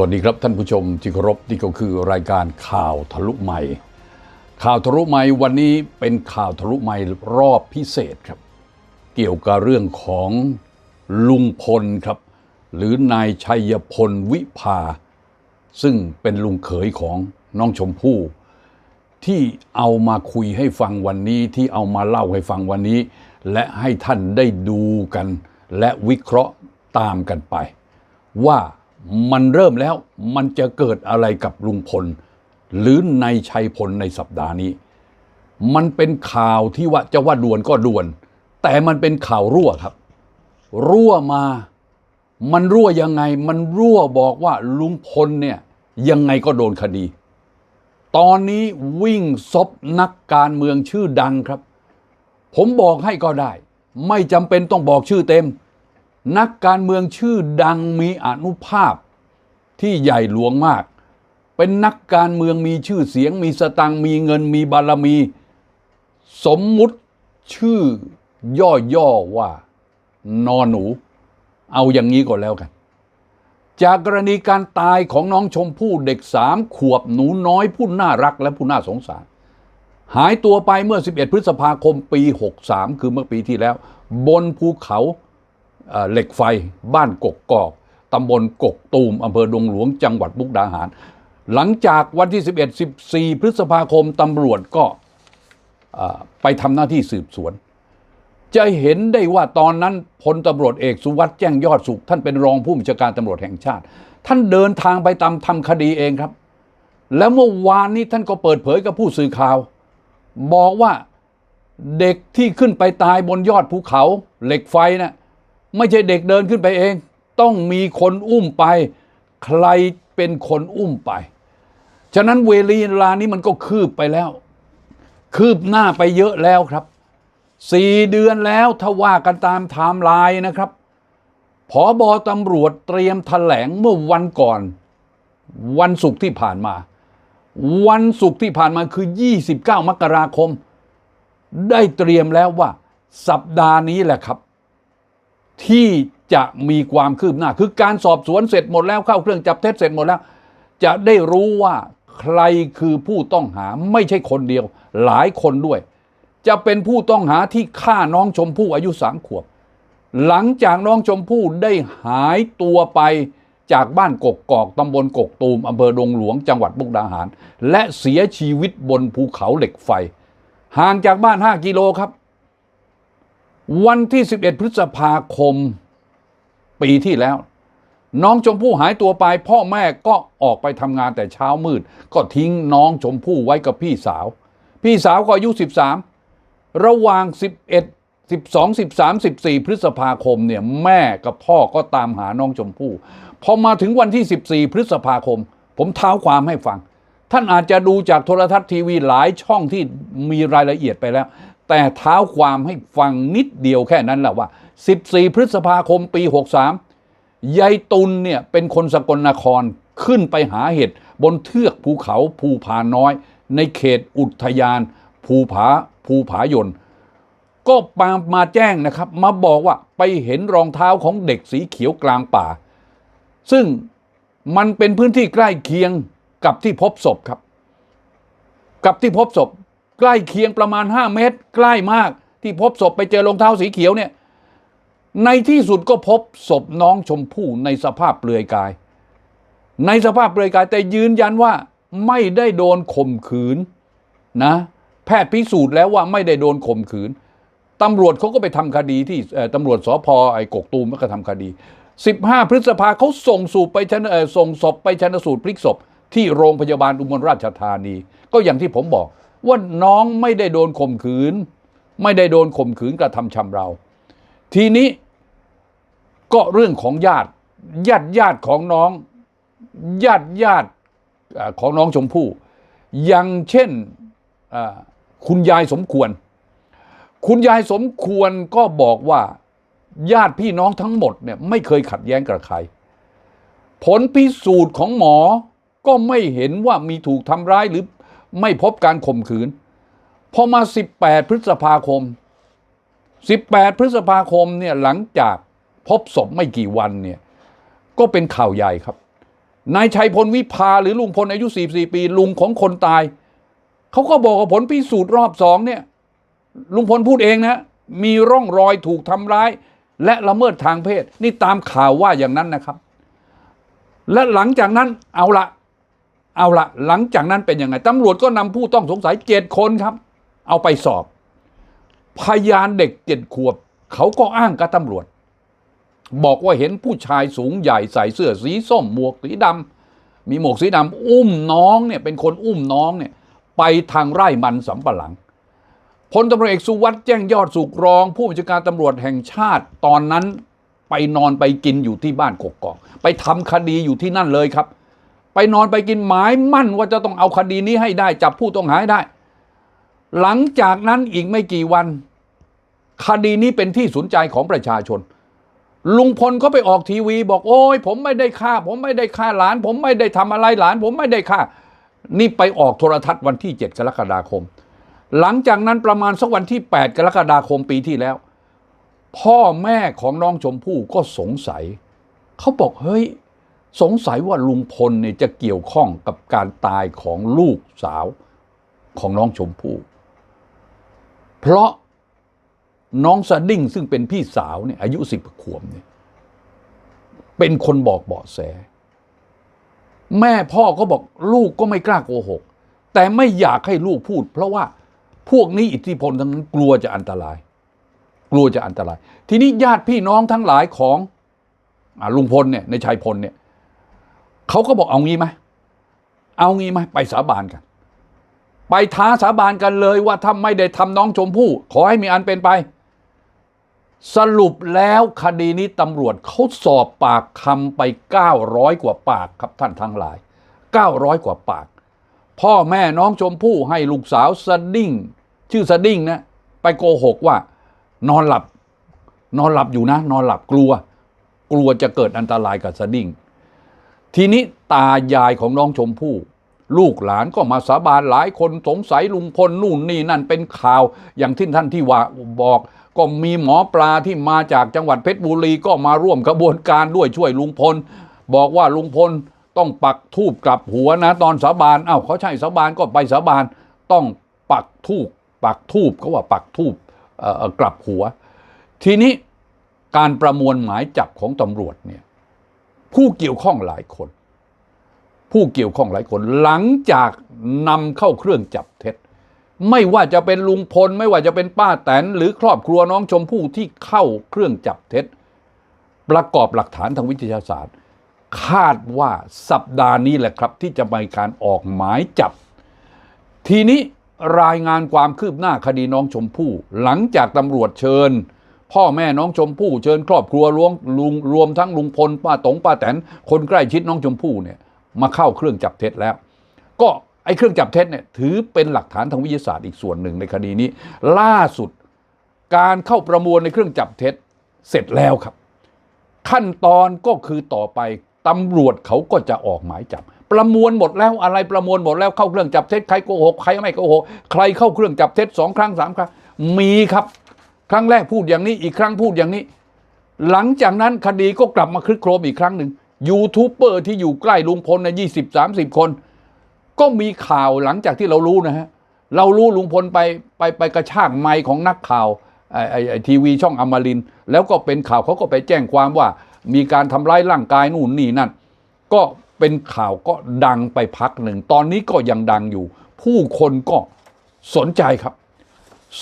วัสดีครับท่านผู้ชมที่เคารพนี่ก็คือรายการข่าวทะลุใหม่ ข่าวทะลุใหม่วันนี้เป็นข่าวทะลุใหม่รอบพิเศษครับ เกี่ยวกับเรื่องของลุงพลครับ หรือนายชัยพลวิภา ซึ่งเป็นลุงเขยของน้องชมพู่ ที่เอามาคุยให้ฟังวันนี้ที่เอามาเล่าให้ฟังวันนี้ และให้ท่านได้ดูกัน และวิเคราะห์ตามกันไป ว่า มันเริ่มแล้วมันจะเกิดอะไรกับลุงพล หรือในชัยพลในสัปดาห์นี้ มันเป็นข่าวที่ว่าจะว่าด่วนก็ด่วน แต่มันเป็นข่าวรั่วครับ รั่วมา มันรั่วยังไง มันรั่วบอกว่าลุงพลเนี่ยยังไงก็โดนคดี ตอนนี้วิ่งซบนักการเมืองชื่อดังครับ ผมบอกให้ก็ได้ ไม่จำเป็นต้องบอกชื่อเต็ม นักการเมืองชื่อดังมีอนุภาพที่ใหญ่หลวงมาก เป็นนักการเมืองมีชื่อเสียง มีสตังมีเงินมีบารมี สมมุติชื่อย่อๆว่านอหนู เอาอย่างนี้ก็แล้วกัน จากกรณีการตายของน้องชมพู่เด็กสามขวบหนูน้อยผู้น่ารักและผู้น่าสงสาร หายตัวไปเมื่อ 11 พฤษภาคมปี 63 คือเมื่อปีที่แล้ว บนภูเขา เหล็กไฟบ้านกกกอกตำบลกกตูมอำเภอดงหลวงจังหวัดมุกดาหาร หลังจากวันที่ 11 14 พฤษภาคมตำรวจก็ไปทำหน้าที่สืบสวน จะเห็นได้ว่าตอนนั้นพลตำรวจเอกสุวัสด์แจ้งยอดสุข ท่านเป็นรองผู้บัญชาการตำรวจแห่งชาติ ท่านเดินทางไปตามทำคดีเองครับ แล้วเมื่อวานนี้ท่านก็เปิดเผยกับผู้สื่อข่าว บอกว่าเด็กที่ขึ้นไปตายบนยอดภูเขาเหล็กไฟนะ่ะ ไม่ใช่เด็กเดินขึ้นไปเอง ต้องมีคนอุ้มไป ใครเป็นคนอุ้มไป ฉะนั้นเวลีลานี้มันก็คืบไปแล้ว คืบหน้าไปเยอะแล้วครับสี่เดือนแล้วถ้าว่ากันตามไทม์ไลน์นะครับผอบอตำรวจเตรียมแถลงเมื่อวันก่อน วันศุกร์ที่ผ่านมา วันศุกร์ที่ผ่านมาคือ 29 มกราคม ได้เตรียมแล้วว่า สัปดาห์นี้แหละครับ ที่จะมีความคืบหน้า คือการสอบสวนเสร็จหมดแล้วเข้าเครื่องจับเท็จเสร็จหมดแล้ว จะได้รู้ว่าใครคือผู้ต้องหาไม่ใช่คนเดียว หลายคนด้วย จะเป็นผู้ต้องหาที่ฆ่าน้องชมพู่อายุสามขวบ หลังจากน้องชมพู่ได้หายตัวไปจากบ้านกกกอกตำบลกกตูมอำเภอดงหลวงจังหวัดมุกดาหาร และเสียชีวิตบนภูเขาเหล็กไฟ ห่างจากบ้าน 5 กิโลครับ วันที่ 11 พฤษภาคมปีที่แล้ว น้องชมพู่หายตัวไป พ่อแม่ก็ออกไปทำงานแต่เช้ามืด ก็ทิ้งน้องชมพู่ไว้กับพี่สาว พี่สาวก็อายุ 13 ระหว่าง 11 12 13 14 พฤษภาคมเนี่ยแม่กับพ่อก็ตามหาน้องชมพู่พอมาถึงวันที่ 14 พฤษภาคม ผมเท้าความให้ฟัง ท่านอาจจะดูจากโทรทัศน์ทีวีหลายช่องที่มีรายละเอียดไปแล้ว แต่เท้าความให้ฟังนิดเดียวแค่นั้นแหละว่า 14 พฤษภาคมปี 63 ยายตุลเนี่ยเป็นคนสกลนครขึ้นไปหาเห็ดบนเทือกภูเขาภูผาน้อย ในเขตอุทยาน ภูผาภูผายนก็มามาแจ้งนะครับ มาบอกว่าไปเห็นรองเท้าของเด็กสีเขียวกลางป่า ซึ่งมันเป็นพื้นที่ใกล้เคียงกับที่พบศพครับ กับที่พบศพ ใกล้เคียงประมาณ 5 เมตร ใกล้มากที่พบศพไปเจอรองเท้าสีเขียวเนี่ย ในที่สุดก็พบศพน้องชมพู่ในสภาพเปลือยกาย ในสภาพเปลือยกายแต่ยืนยันว่าไม่ได้โดนข่มขืนนะ แพทย์พิสูจน์แล้วว่าไม่ได้โดนข่มขืนตำรวจเขาก็ไปทำคดีที่ตำรวจสพไอ้กกตูมก็ทำคดี 15 พฤษภาเขาส่งสูบไปชนเออส่งศพไปชนสูตรพลิกศพที่โรงพยาบาลอุบลราชธานี ก็อย่างที่ผมบอก ว่าน้องไม่ได้โดนข่มขืน ไม่ได้โดนข่มขืนกระทำชำเรา ทีนี้ก็เรื่องของญาติญาติญาติของน้องญาติญาติของน้องชมพู่อย่างเช่นคุณยายสมควร คุณยายสมควรก็บอกว่าญาติพี่น้องทั้งหมดเนี่ยไม่เคยขัดแย้งกับใคร ผลพิสูจน์ของหมอก็ไม่เห็นว่ามีถูกทำร้ายหรือ ไม่พบการข่มขืน พอมา 18 พฤษภาคม 18 พฤษภาคมเนี่ยหลังจากพบศพไม่กี่วันเนี่ยก็เป็นข่าวใหญ่ครับ นายชัยพลวิภาหรือลุงพลอายุ 44 ปี ลุงของคนตาย เขาก็บอกว่าผลพิสูจน์รอบสองเนี่ยลุงพลพูดเองนะมีร่องรอยถูกทำร้าย และละเมิดทางเพศ นี่ตามข่าวว่าอย่างนั้นนะครับ และหลังจากนั้นเอาละ เอาละหลังจากนั้นเป็นยังไงตำรวจก็นำผู้ต้องสงสัยเจ็ดคนครับ เอาไปสอบ พยานเด็กเจ็ดขวบ เขาก็อ้างกับตำรวจ บอกว่าเห็นผู้ชายสูงใหญ่ใส่เสื้อสีส้มหมวกสีดำมีหมวกสีดำอุ้มน้องเนี่ยเป็นคนอุ้มน้องเนี่ยไปทางไร่มันสำปะหลังพลตำรวจเอกสุวัสด์แจ้งยอดสุกรอง ผู้บัญชาการตำรวจแห่งชาติตอนนั้นไปนอนไปกินอยู่ที่บ้านกกอก ไปทำคดีอยู่ที่นั่นเลยครับ ไปนอนไปกินหมายมั่นว่าจะต้องเอาคดีนี้ให้ได้ จับผู้ต้องหาให้ได้ หลังจากนั้นอีกไม่กี่วัน คดีนี้เป็นที่สนใจของประชาชน ลุงพลก็ไปออกทีวีบอกโอ้ยผมไม่ได้ฆ่า ผมไม่ได้ฆ่าหลาน ผมไม่ได้ทำอะไรหลาน ผมไม่ได้ฆ่า นี่ไปออกโทรทัศน์วันที่ 7 กรกฎาคม หลังจากนั้นประมาณสักวันที่ 8 กรกฎาคมปีที่แล้ว พ่อแม่ของน้องชมพู่ก็สงสัย เขาบอกเฮ้ย สงสัยว่าลุงพลเนี่ยจะเกี่ยวข้องกับการตายของลูกสาวของน้องชมพู่ เพราะน้องสดิ้งซึ่งเป็นพี่สาวเนี่ยอายุสิบขวบเนี่ยเป็นคนบอกเบาะแส แม่พ่อก็บอกลูกก็ไม่กล้าโกหก แต่ไม่อยากให้ลูกพูด เพราะว่าพวกนี้อิทธิพลทั้งนั้นกลัวจะอันตราย กลัวจะอันตราย ทีนี้ญาติพี่น้องทั้งหลายของอลุงพลเนี่ยในชัยพลเนี่ย เขาก็บอกเอางี้ไหมเอางี้ไหมไปสาบานกัน ไปท้าสาบานกันเลยว่าถ้าไม่ได้ทำน้องชมพู่ขอให้มีอันเป็นไป สรุปแล้วคดีนี้ตำรวจเขาสอบปากคำไป 900 กว่าปากครับท่านทั้งหลาย 900 กว่าปาก พ่อแม่น้องชมพู่ให้ลูกสาวสดิ้งชื่อสดิ้งนะไปโกหกว่า นอนหลับ นอนหลับอยู่นะ นอนหลับกลัว กลัวจะเกิดอันตรายกับสดิ้ง ทีนี้ตายายของน้องชมพู่ ลูกหลานก็มาสาบานหลายคนสงสัยลุงพลนู่นนี่นั่นเป็นข่าวอย่างที่ท่านที่ว่าบอก ก็มีหมอปลาที่มาจากจังหวัดเพชรบุรีก็มาร่วมกระบวนการด้วยช่วยลุงพล บอกว่าลุงพลต้องปักทูบกลับหัวนะตอนสาบานอ้าวเขาใช่สาบานก็ไปสาบานต้องปักทูบปักทูบเขาว่าปักทูบกลับหัว ทีนี้การประมวลหมายจับของตำรวจเนี่ย ผู้เกี่ยวข้องหลายคน ผู้เกี่ยวข้องหลายคน หลังจากนำเข้าเครื่องจับเท็จ ไม่ว่าจะเป็นลุงพล ไม่ว่าจะเป็นป้าแตน หรือครอบครัวน้องชมพู่ที่เข้าเครื่องจับเท็จ ประกอบหลักฐานทางวิทยาศาสตร์ คาดว่าสัปดาห์นี้แหละครับ ที่จะมีการออกหมายจับ ทีนี้รายงานความคืบหน้าคดีน้องชมพู่ หลังจากตำรวจเชิญ พ่อแม่น้องชมพู่เชิญครอบครัวรวมลุงรวมทั้งลุงพลป้าตงป้าแตนคนใกล้ชิดน้องชมพู่เนี่ยมาเข้าเครื่องจับเท็จแล้ว ก็ไอ้เครื่องจับเท็จเนี่ยถือเป็นหลักฐานทางวิทยาศาสตร์อีกส่วนหนึ่งในคดีนี้ ล่าสุดการเข้าประมวลในเครื่องจับเท็จเสร็จแล้วครับ ขั้นตอนก็คือต่อไปตำรวจเขาก็จะออกหมายจับ ประมวลหมดแล้วอะไรประมวลหมดแล้วเข้าเครื่องจับเท็จใครโกหกใครไม่โกหกใครเข้าเครื่องจับเท็จสองครั้งสามครั้งมีครับ ครั้งแรกพูดอย่างนี้อีกครั้งพูดอย่างนี้ หลังจากนั้นคดีก็กลับมาคลึกโครมอีกครั้งหนึ่งยูทูบเบอร์ที่อยู่ใกล้ลุงพลในยี่สิบสามสิบคน ก็มีข่าวหลังจากที่เรารู้นะฮะเรารู้ลุงพลไปไปไปกระชากไมค์ของนักข่าวไอ้ไอ้ทีวีช่องอมริน แล้วก็เป็นข่าวเขาก็ไปแจ้งความว่า มีการทำร้ายร่างกายนู่นนี่นั่น ก็เป็นข่าวก็ดังไปพักหนึ่ง ตอนนี้ก็ยังดังอยู่ ผู้คนก็สนใจครับ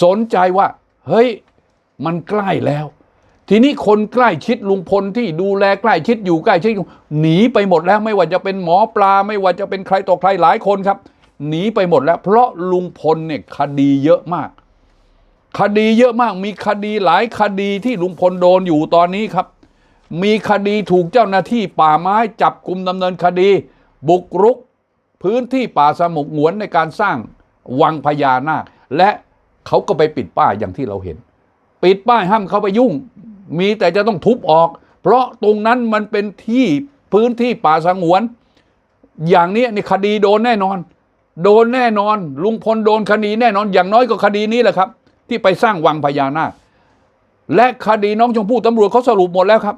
สนใจว่า เฮ้ย มันใกล้แล้ว ทีนี้คนใกล้ชิดลุงพลที่ดูแลใกล้ชิดอยู่ใกล้ชิดหนีไปหมดแล้วไม่ว่าจะเป็นหมอปลา ไม่ว่าจะเป็นใครต่อใครหลายคนครับ หนีไปหมดแล้ว เพราะลุงพลเนี่ยคดีเยอะมาก คดีเยอะมากมีคดีหลายคดีที่ลุงพลโดนอยู่ตอนนี้ครับ มีคดีถูกเจ้าหน้าที่ป่าไม้จับกลุ่มดำเนินคดี บุกรุก พื้นที่ป่าสมุกหงวนในการสร้างวังพญานาคและเขาก็ไปปิดป้ายอย่างที่เราเห็น ปิดป้ายห้ามเขาไปยุ่ง มีแต่จะต้องทุบออก เพราะตรงนั้นมันเป็นที่พื้นที่ป่าสงวน อย่างนี้นี่คดีโดนแน่นอน โดนแน่นอน ลุงพลโดนคดีแน่นอน อย่างน้อยก็คดีนี้แหละครับ ที่ไปสร้างวังพญานาคและคดีน้องชมพู่ตำรวจเขาสรุปหมดแล้วครับ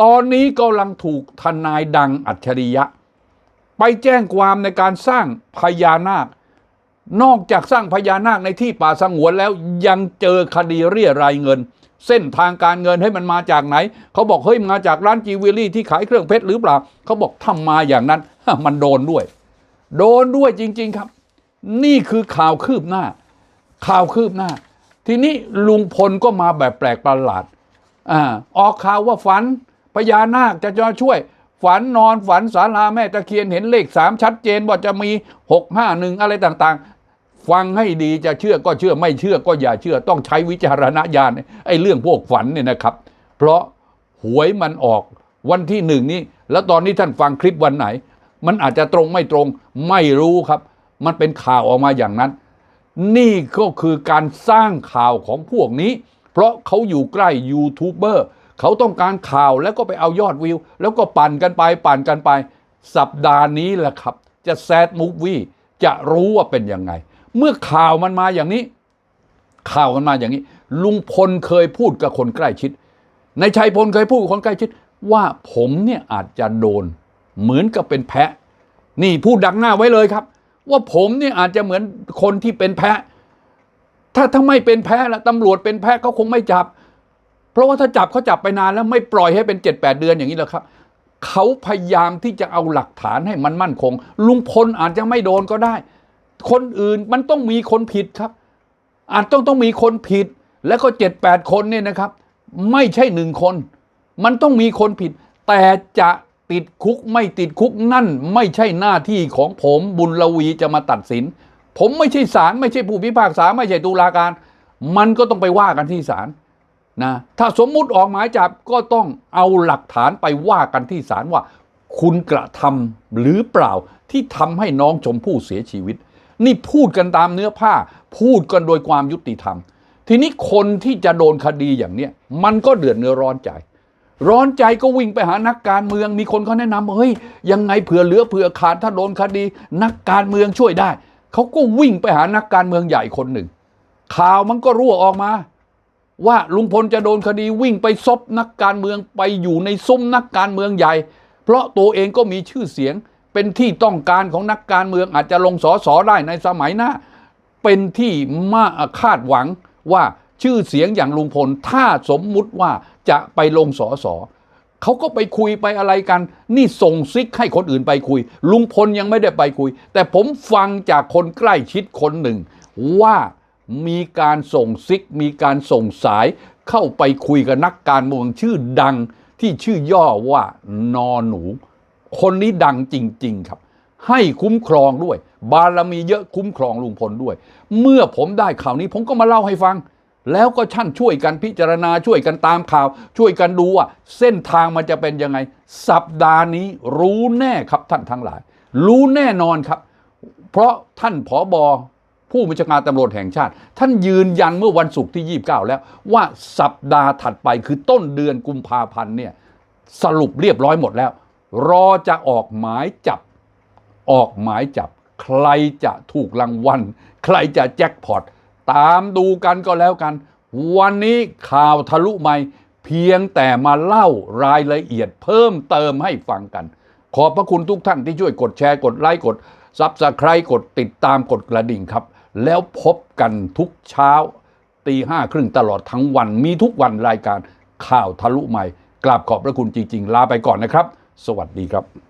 ตอนนี้กำลังถูกทนายดังอัจฉริยะ ไปแจ้งความในการสร้างพญานาค นอกจากสร้างพญานาคในที่ป่าสงวนแล้วยังเจอคดีเรียรายเงิน เส้นทางการเงินให้มันมาจากไหน เขาบอกเฮ้ยมาจากร้านจีวิลลี่ที่ขายเครื่องเพชรหรือเปล่า เขาบอกทำมาอย่างนั้น มันโดนด้วย โดนด้วยจริง ๆครับ นี่คือข่าวคืบหน้า ข่าวคืบหน้า ทีนี้ลุงพลก็มาแบบแปลกประหลาดอ่าออกข่าวว่าฝันพญานาคจะจะช่วยฝันนอนฝันศาลาแม่ตะเคียนเห็นเลขสามชัดเจนว่าจะมีหกห้าหนึ่งอะไรต่างๆ ฟังให้ดีจะเชื่อก็เชื่อไม่เชื่อก็อย่าเชื่อ ต้องใช้วิจารณญาณไอ้เรื่องพวกฝันเนี่ยนะครับ เพราะหวยมันออกวันที่หนึ่งนี้ แล้วตอนนี้ท่านฟังคลิปวันไหน มันอาจจะตรงไม่ตรงไม่รู้ครับ มันเป็นข่าวออกมาอย่างนั้น นี่ก็คือการสร้างข่าวของพวกนี้ เพราะเขาอยู่ใกล้ยูทูบเบอร์เขาต้องการข่าวแล้วก็ไปเอายอดวิว แล้วก็ปั่นกันไปปั่นกันไป สัปดาห์นี้แหละครับ จะแซดมูฟวี่ จะรู้ว่าเป็นยังไง เมื่อข่าวมันมาอย่างนี้ ข่าวมันมาอย่างนี้ ลุงพลเคยพูดกับคนใกล้ชิด ในชัยพลเคยพูดกับคนใกล้ชิด ว่าผมเนี่ยอาจจะโดน เหมือนกับเป็นแพะ นี่พูดดักหน้าไว้เลยครับ ว่าผมเนี่ยอาจจะเหมือนคนที่เป็นแพะ ถ้าถ้าไม่เป็นแพะละตำรวจเป็นแพะเขาคงไม่จับ เพราะว่าถ้าจับเขาจับไปนานแล้วไม่ปล่อยให้เป็นเจ็ดแปดเดือนอย่างนี้แล้วครับ เขาพยายามที่จะเอาหลักฐานให้มันมั่นคง ลุงพลอาจจะไม่โดนก็ได้ คนอื่นมันต้องมีคนผิดครับ อาจต้องต้องมีคนผิด แล้วก็เจ็ดแปดคนเนี่ยนะครับ ไม่ใช่หนึ่งคน มันต้องมีคนผิด แต่จะติดคุกไม่ติดคุกนั่น ไม่ใช่หน้าที่ของผมบุญลวีจะมาตัดสิน ผมไม่ใช่ศาลไม่ใช่ผู้พิพากษาไม่ใช่ตุลาการ มันก็ต้องไปว่ากันที่ศาล นะถ้าสมมุติออกหมายจับก็ต้องเอาหลักฐานไปว่ากันที่ศาลว่า คุณกระทำหรือเปล่าที่ทำให้น้องชมพู่เสียชีวิต นี่พูดกันตามเนื้อผ้า พูดกันโดยความยุติธรรม ทีนี้คนที่จะโดนคดีอย่างเนี้ยมันก็เดือดเนื้อร้อนใจ ร้อนใจก็วิ่งไปหานักการเมือง มีคนเขาแนะนำเฮ้ยยังไงเผื่อเหลือเผื่อขาดถ้าโดนคดี นักการเมืองช่วยได้เขาก็วิ่งไปหานักการเมืองใหญ่คนหนึ่ง ข่าวมันก็รั่วออกมา ว่าลุงพลจะโดนคดีวิ่งไปซบนักการเมืองไปอยู่ในซุ้มนักการเมืองใหญ่ เพราะตัวเองก็มีชื่อเสียง เป็นที่ต้องการของนักการเมืองอาจจะลงสอสอได้ในสมัยหน้า เป็นที่มาคาดหวังว่าชื่อเสียงอย่างลุงพล ถ้าสมมุติว่าจะไปลงสอสอเขาก็ไปคุยไปอะไรกัน นี่ส่งซิกให้คนอื่นไปคุย ลุงพลยังไม่ได้ไปคุย แต่ผมฟังจากคนใกล้ชิดคนหนึ่งว่า มีการส่งซิก มีการส่งสายเข้าไปคุยกับนักการเมืองชื่อดังที่ชื่อย่อว่านอหนู คนนี้ดังจริง ๆ ครับ ให้คุ้มครองด้วย บารมีเยอะคุ้มครองลุงพลด้วย เมื่อผมได้ข่าวนี้ผมก็มาเล่าให้ฟัง แล้วก็ท่านช่วยกันพิจารณาช่วยกันตามข่าว ช่วยกันดูว่า เส้นทางมันจะเป็นยังไง สัปดาห์นี้รู้แน่ครับท่านทั้งหลาย รู้แน่นอนครับ เพราะท่านผอบอ ผู้บัญชาการตำรวจแห่งชาติ ท่านยืนยันเมื่อวันศุกร์ที่ 29 แล้ว ว่าสัปดาห์ถัดไปคือต้นเดือนกุมภาพันธ์เนี่ยสรุปเรียบร้อยหมดแล้ว รอจะออกหมายจับออกหมายจับ ใครจะถูกรางวัล ใครจะแจ็คพอตตามดูกันก็แล้วกัน วันนี้ข่าวทะลุไม่ เพียงแต่มาเล่ารายละเอียดเพิ่มเติมให้ฟังกัน ขอบพระคุณทุกท่านที่ช่วยกดแชร์กดไลค์กดซับสไครต์กดติดตามกดกระดิ่งครับ แล้วพบกันทุกเช้าตีห้าครึ่งตลอดทั้งวัน มีทุกวันรายการข่าวทะลุใหม่ กราบขอบพระคุณจริง ๆ ลาไปก่อนนะครับ สวัสดีครับ